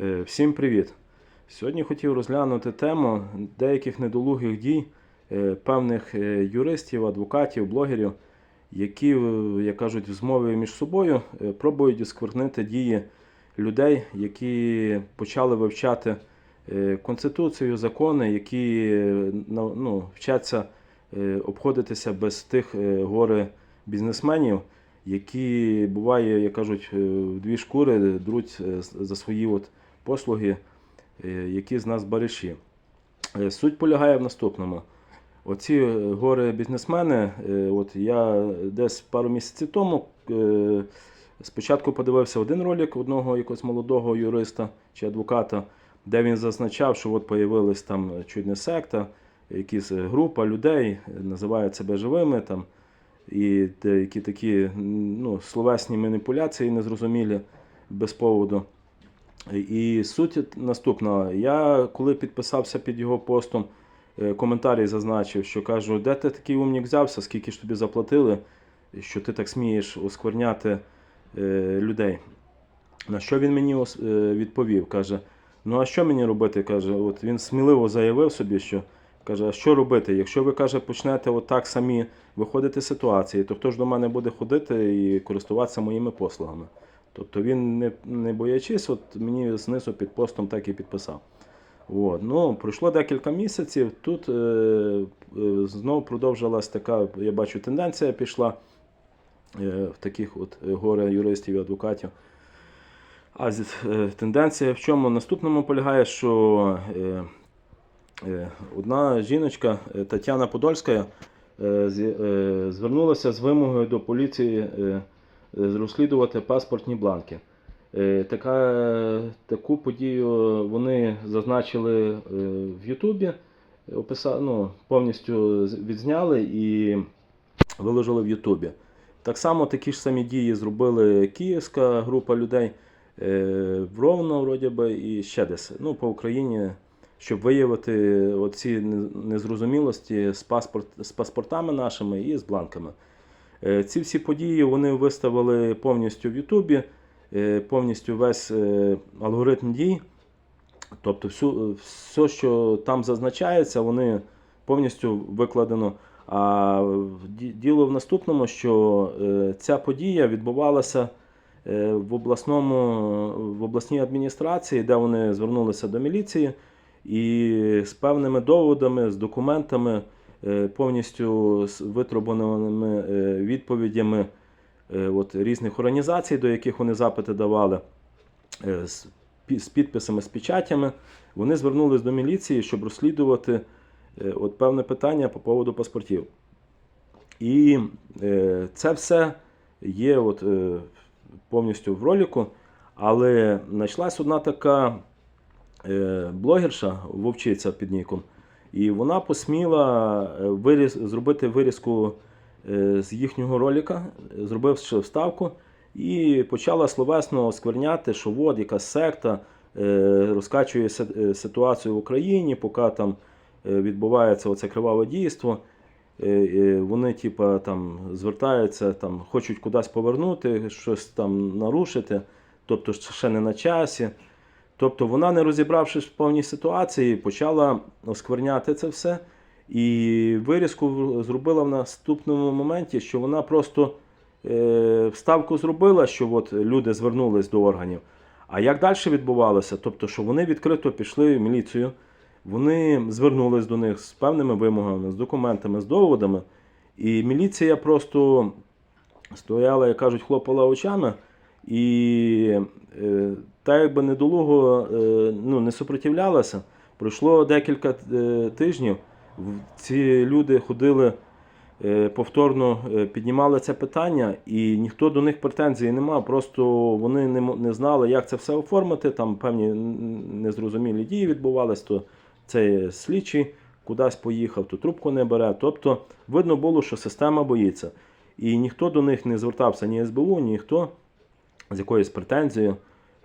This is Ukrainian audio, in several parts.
Е, Всім привіт! Сьогодні хотів розглянути тему деяких недолугих дій е, певних е, юристів, адвокатів, блогерів, які, як кажуть, в змові між собою пробують осквернити дії людей, які почали вивчати Конституцію, закони, які ну, вчаться обходитися без тих горе бізнесменів, які буває, як кажуть, в дві шкури друуть е, за свої от послуги, е, які з нас бариші. Е, Суть полягає в наступному. Оці е, горе бізнесмени, е, от я десь пару місяців тому спочатку подивився один ролик одного якогось молодого юриста чи адвоката, де він зазначав, що от появилась там чуть не секта, якась е, група людей, називають себе живими там, і деякі такі ну, словесні маніпуляції незрозумілі без поводу. І суть наступна. Я коли підписався під його постом, е, коментарі зазначив, що кажу, де ти такий умнік взявся, скільки ж тобі заплатили, що ти так смієш оскверняти е, людей. На що він мені е, відповів? Каже: Ну а що мені робити? каже, от він сміливо заявив собі, що каже, а що робити? Якщо ви каже, почнете отак самі виходити з ситуації, то хто ж до мене буде ходити і користуватися моїми послугами? Тобто він не, не боячись, от мені знизу під постом так і підписав. От. Ну, пройшло декілька місяців. Тут е, е, знову продовжилась така, я бачу, тенденція пішла е, в таких от горе юристів і адвокатів. А е, тенденція в чому наступному полягає, що е, е, одна жіночка, е, Тетяна Подольська, е, е, звернулася з вимогою до поліції е, розслідувати паспортні бланки. Е, Така, таку подію вони зазначили е, в Ютубі, ну, повністю відзняли і виложили в Ютубі. Так само такі ж самі дії зробили київська група людей е, в Ровно, вроді би, і ще десь ну, по Україні, щоб виявити оці незрозумілості з, паспорт, з паспортами нашими і з бланками. Е, Ці всі події вони виставили повністю в Ютубі, е, повністю весь е, алгоритм дій. Тобто, всю, все, що там зазначається, вони повністю викладено. А діло в наступному, що ця подія відбувалася в, обласному, в обласній адміністрації, де вони звернулися до міліції, і з певними доводами, з документами, повністю з витрубаними е, відповідями е, от, різних організацій, до яких вони запити давали, е, з, підписами, з печатями, вони звернулись до міліції, щоб розслідувати е, от, певне питання по поводу паспортів. І е, це все є от, е, повністю в ролику, але знайшлась одна така е, блогерша, вовчиця під ніком, і вона посміла е, виріз, зробити вирізку е, з їхнього ролика, е, зробивши вставку, і почала словесно оскверняти, що от якась секта е, розкачує ситуацію в Україні, поки там відбувається оце криваве дійство. Вони, типа, там звертаються, там, хочуть кудись повернути, щось там нарушити, тобто ще не на часі. Тобто вона, не розібравшись в повній ситуації, почала оскверняти це все. І вирізку зробила в наступному моменті, що вона просто е, вставку зробила, що от люди звернулись до органів. А як далі відбувалося? Тобто, що вони відкрито пішли в міліцію, вони звернулись до них з певними вимогами, з документами, з доводами. І міліція просто стояла, як кажуть, хлопала очами. І е, та якби недолуго е, ну, не супротивлялася. Пройшло декілька е, тижнів. Ці люди ходили е, повторно, е, піднімали це питання, і ніхто до них претензій не мав. Просто вони не, не знали, як це все оформити. Там певні незрозумілі дії відбувались, то цей слідчий кудись поїхав, то трубку не бере. Тобто видно було, що система боїться. І ніхто до них не звертався, ні СБУ, ні хто з якоюсь претензією.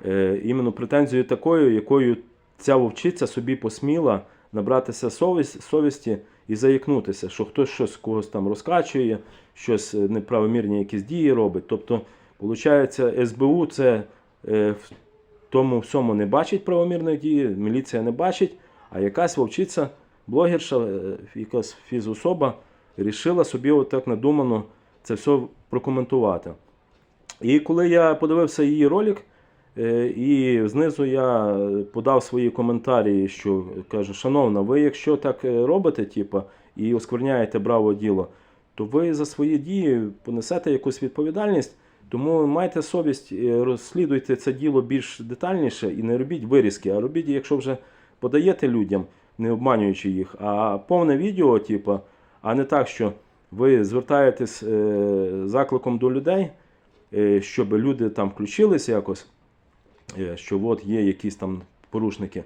Е, іменно претензією такою, якою ця вовчиця собі посміла набратися совість, совісті і заїкнутися, що хтось щось когось там розкачує, щось е, неправомірні якісь дії робить. Тобто, виходить, СБУ це е, в тому всьому не бачить правомірної дії, міліція не бачить, а якась вовчиця, блогерша, е, якась фізособа, рішила собі отак надумано це все прокоментувати. І коли я подивився її ролик, е, і знизу я подав свої коментарі, що кажу, шановна, ви якщо так е, робите, типа, і оскверняєте браво діло, то ви за свої дії понесете якусь відповідальність. Тому майте совість, е, розслідуйте це діло більш детальніше і не робіть вирізки, а робіть, якщо вже подаєте людям, не обманюючи їх, а повне відео, типа, а не так, що ви звертаєтесь закликом до людей, щоб люди там включилися якось, е, що от є якісь там порушники,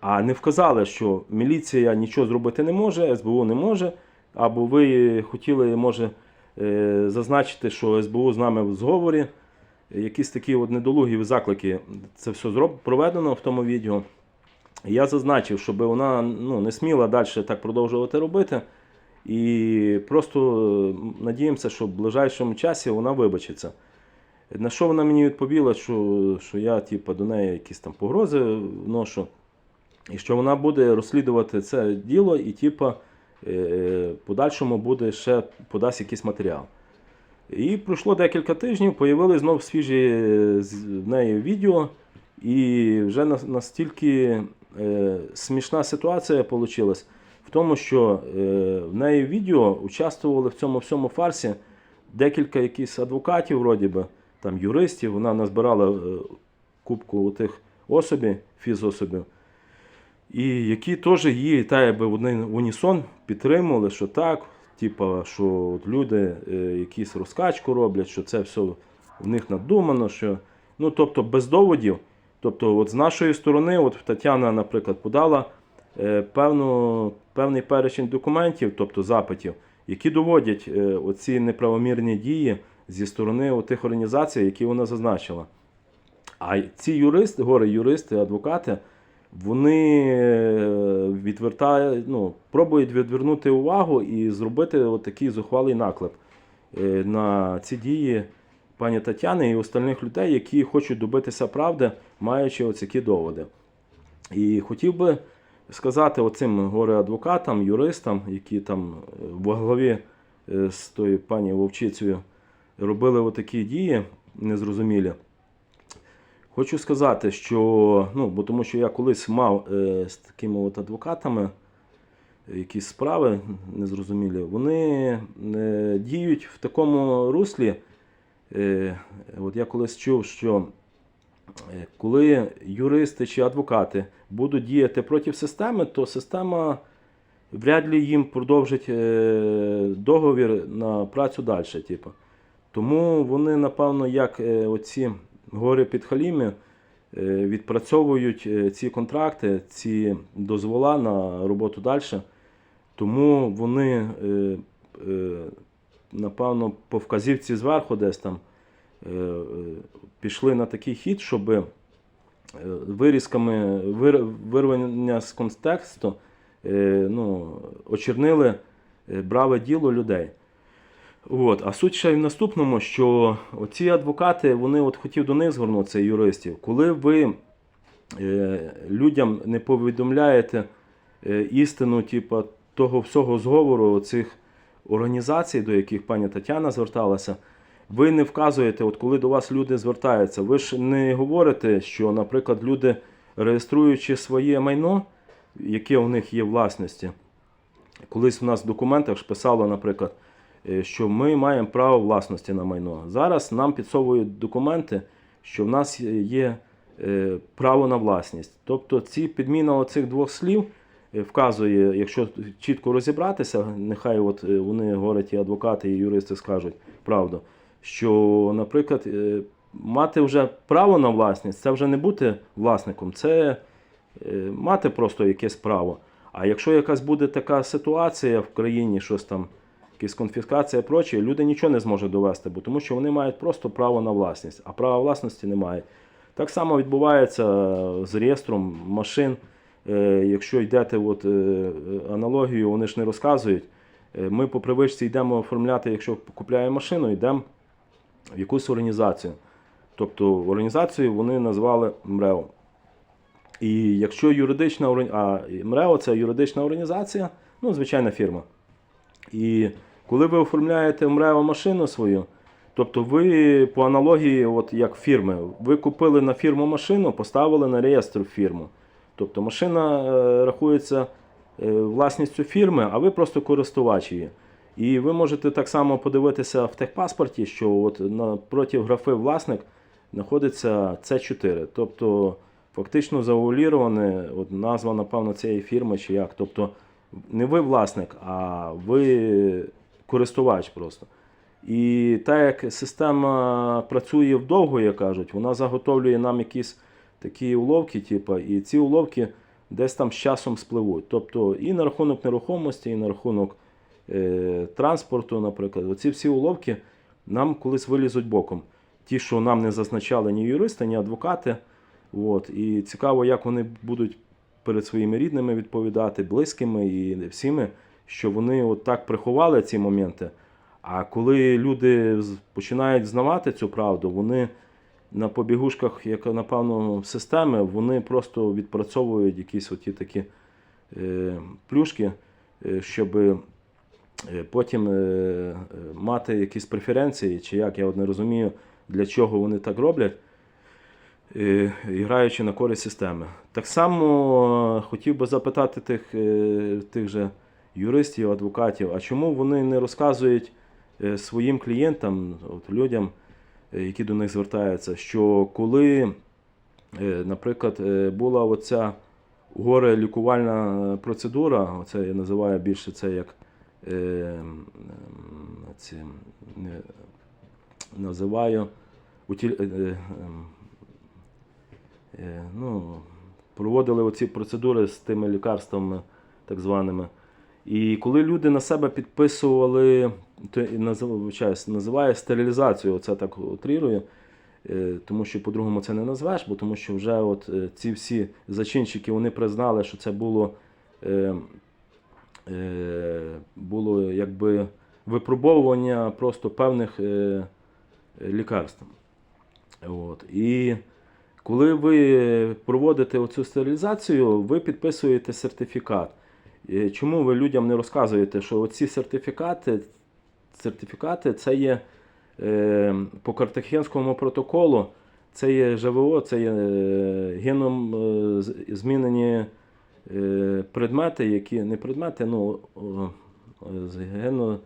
а не вказали, що міліція нічого зробити не може, СБУ не може, або ви хотіли, може, е, зазначити, що СБУ з нами в зговорі. Якісь такі от недолугі заклики. Це все зроб... проведено в тому відео. Я зазначив, щоб вона ну, не сміла далі так продовжувати робити. І просто е, надіємося, що в ближайшому часі вона вибачиться. На що вона мені відповіла, що, що я типу, до неї якісь там погрози вношу, і що вона буде розслідувати це діло і типу, е, подальшому буде ще подасть якийсь матеріал. І пройшло декілька тижнів, появились знов свіжі е, в неї відео, і вже настільки е, смішна ситуація вийшла в тому, що в неї відео участвували в цьому всьому фарсі декілька якихось адвокатів, вроді би, там юристів. Вона назбирала е, кубку тих особів, фізособів, і які теж її та якби в унісон підтримували, що так, типа, що от люди е, якісь розкачку роблять, що це все в них надумано, що ну тобто без доводів. Тобто, от з нашої сторони, от Тетяна, наприклад, подала е, певну, певний перечень документів, тобто запитів, які доводять оці неправомірні дії зі сторони тих організацій, які вона зазначила. А ці юристи, гори юристи, адвокати, вони е, відвертають, ну, пробують відвернути увагу і зробити такий зухвалий наклеп е, на ці дії пані Тетяни і остальних людей, які хочуть добитися правди, маючи оці доводи. І хотів би сказати оцим горе-адвокатам, юристам, які там е, во главі е, з тою пані Вовчицею робили отакі дії незрозумілі. Хочу сказати, що ну, бо тому що я колись мав е, з такими от адвокатами якісь справи незрозумілі, вони е, діють в такому руслі. Е, от я колись чув, що е, коли юристи чи адвокати будуть діяти проти системи, то система вряд ли їм продовжить е, договір на працю далі. Типу. Тому вони, напевно, як е, оці гори під халімі, е, відпрацьовують е, ці контракти, ці дозвола на роботу далі. Тому вони, напевно, по вказівці зверху десь там пішли на такий хід, щоб вирізками вирвання з контексту ну, очернили браве діло людей. От. А суть ще й в наступному, що ці адвокати, вони от хотів до них звернутися, юристів, коли ви е, людям не повідомляєте е, істину, типу, того всього зговору цих організацій, до яких пані Тетяна зверталася, ви не вказуєте, от коли до вас люди звертаються, ви ж не говорите, що, наприклад, люди, реєструючи своє майно, яке у них є власності, колись в нас в документах ж писало, наприклад, що ми маємо право власності на майно. Зараз нам підсовують документи, що в нас є е, право на власність. Тобто ці підміна оцих двох слів е, вказує, якщо чітко розібратися, нехай от е, вони говорять і адвокати, і юристи скажуть правду, що, наприклад, е, мати вже право на власність, це вже не бути власником, це е, мати просто якесь право. А якщо якась буде така ситуація в країні, щось там, якась конфіскація і прочі, люди нічого не зможуть довести, бо тому що вони мають просто право на власність, а права власності немає. Так само відбувається з реєстром машин. Е, Якщо йдете от, е, е, аналогію, вони ж не розказують. Е, Ми по привичці йдемо оформляти, якщо купляємо машину, йдемо в якусь організацію. Тобто організацію вони назвали МРЕО. І якщо юридична а МРЕО це юридична організація, ну, звичайна фірма. І коли ви оформляєте МРЕО машину свою, тобто ви по аналогії, от як фірми, ви купили на фірму машину, поставили на реєстр фірму. Тобто машина е, рахується е, власністю фірми, а ви просто користувач її. І ви можете так само подивитися в техпаспорті, що от напроти графи власник знаходиться С4. Тобто фактично зауваліроване, от назва, напевно, цієї фірми чи як. Тобто не ви власник, а ви користувач просто. І так як система працює вдовго, як кажуть, вона заготовлює нам якісь такі уловки, типу, і ці уловки десь там з часом спливуть. Тобто і на рахунок нерухомості, і на рахунок е, транспорту, наприклад, оці всі уловки нам колись вилізуть боком. Ті, що нам не зазначали ні юристи, ні адвокати. От. І цікаво, як вони будуть перед своїми рідними відповідати, близькими і всіми, що вони от так приховали ці моменти. А коли люди починають знавати цю правду, вони на побігушках, як напевно, системи, вони просто відпрацьовують якісь оті такі е, плюшки, е, щоб е, потім е, е, мати якісь преференції, чи як, я от не розумію, для чого вони так роблять, граючи на користь системи. Так само хотів би запитати тих, тих же юристів, адвокатів, а чому вони не розказують е, своїм клієнтам, от людям, е, які до них звертаються, що коли, е, наприклад, була оця горе лікувальна процедура, оце я називаю більше це як ці, називаю утіль, ну, проводили оці процедури з тими лікарствами, так званими. І коли люди на себе підписували, то називає стерилізацію, оце так утрірую, е, тому що по-другому це не назвеш, бо тому що вже от е, ці всі зачинщики вони признали, що це було, е, було якби випробовування просто певних лікарств. От. І коли ви проводите оцю стерилізацію, ви підписуєте сертифікат. Е, Чому ви людям не розказуєте, що оці сертифікати, сертифікати це є е, по Картахенському протоколу, це є ЖВО, це є е, геном змінені предмети, які не предмети, ну генно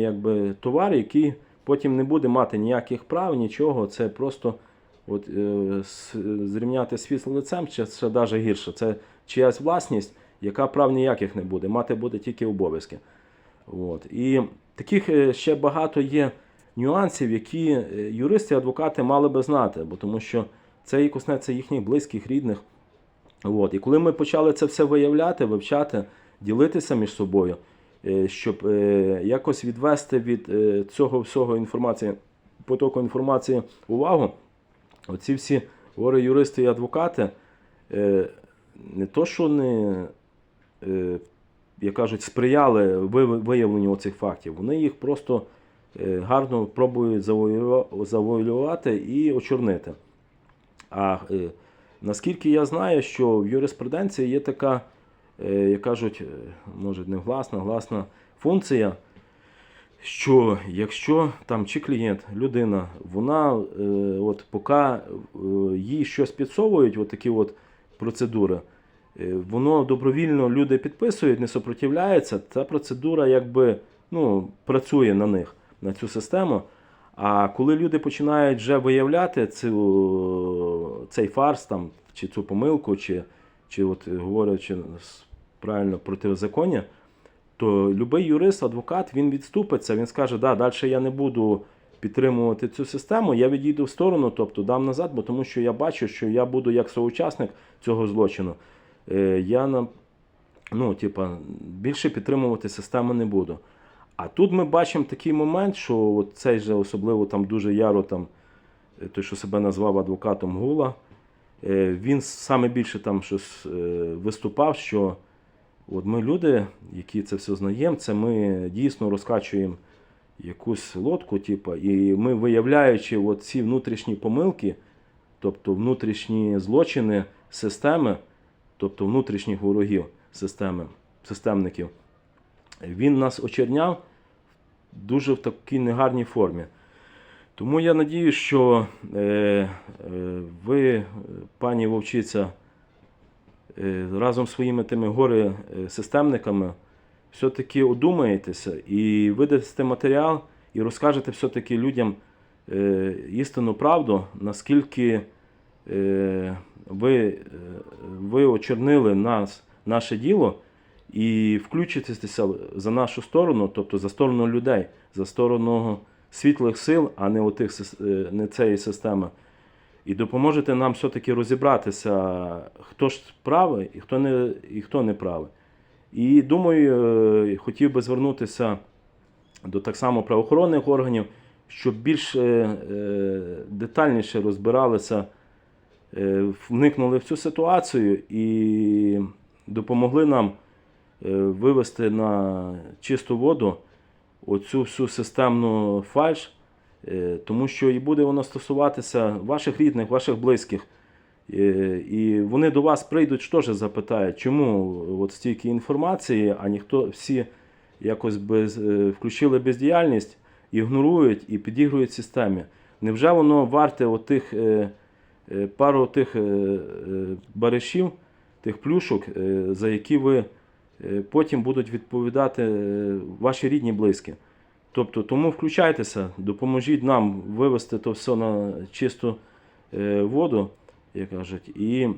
якби, товари, які потім не буде мати ніяких прав, нічого. Це просто от, зрівняти світ лицем, чи ще навіть гірше. Це чиясь власність, яка прав ніяких не буде, мати буде тільки обов'язки. От. І таких е, ще багато є нюансів, які е, юристи адвокати мали би знати, бо тому що це і коснеться їхніх близьких, рідних. От. І коли ми почали це все виявляти, вивчати, ділитися між собою, е, щоб якось відвести від цього всього інформації, потоку інформації увагу, оці всі горе юристи і адвокати, не то, що не, як кажуть, сприяли виявленню цих фактів, вони їх просто е, гарно пробують завуалювати і очорнити. А е, наскільки я знаю, що в юриспруденції є така, е, як кажуть, е, може не гласна, гласна функція, що якщо там чи клієнт, людина, вона е, от поки е, їй щось підсовують, от такі от процедури, е, воно добровільно люди підписують, не сопротивляються, ця процедура якби ну, працює на них, на цю систему. А коли люди починають вже виявляти цю, цей фарс там, чи цю помилку, чи, чи от, говорячи правильно протизаконня, то будь-який юрист, адвокат, він відступиться, він скаже, да, далі я не буду підтримувати цю систему, я відійду в сторону, тобто дам назад, бо тому що я бачу, що я буду як соучасник цього злочину. Е, я на, ну, типа, більше підтримувати систему не буду. А тут ми бачимо такий момент, що от цей же особливо там дуже яро, там, е, той, що себе назвав адвокатом Гула, е, він саме більше там щось виступав, що от ми люди, які це все знаємо, це ми дійсно розкачуємо якусь лодку, типу, і ми, виявляючи от ці внутрішні помилки, тобто внутрішні злочини системи, тобто внутрішніх ворогів системи, системників, він нас очерняв дуже в такій негарній формі. Тому я надію, що е, е, ви, е, пані Вовчиця, е, разом з своїми тими горе е, системниками все-таки одумаєтеся і видасте матеріал, і розкажете все-таки людям істинну правду, наскільки ви, е, ви очернили нас, наше діло, і включитеся за нашу сторону, тобто за сторону людей, за сторону світлих сил, а не, отих, е, не цієї системи. І допоможете нам все-таки розібратися, хто ж правий і хто не, і хто не правий. І думаю, е, хотів би звернутися до так само правоохоронних органів, щоб більш е, е, детальніше розбиралися, е, вникнули в цю ситуацію і допомогли нам е, вивести на чисту воду оцю всю системну фальш, е, тому що і буде воно стосуватися ваших рідних, ваших близьких. Е, І вони до вас прийдуть, теж запитають, чому от стільки інформації, а ніхто всі якось без, е, включили бездіяльність, ігнорують і підігрують системі. Невже воно варте отих, е, е, пару тих е, е, баришів, тих плюшок, е, за які ви е, потім будуть відповідати е, ваші рідні близькі? Тобто, тому включайтеся, допоможіть нам вивести то все на чисту е, воду, як кажуть, і,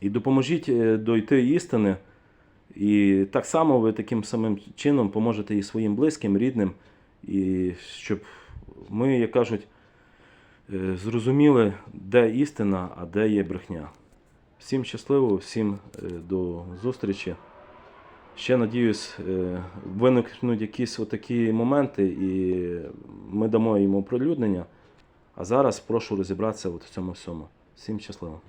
і допоможіть е, дойти істини. І так само ви таким самим чином поможете і своїм близьким, рідним, і щоб ми, як кажуть, е, зрозуміли, де істина, а де є брехня. Всім щасливо, всім е, до зустрічі. Ще надіюсь, е, виникнуть якісь отакі моменти, і ми дамо йому оприлюднення. А зараз прошу розібратися от в цьому всьому. Всім щасливо.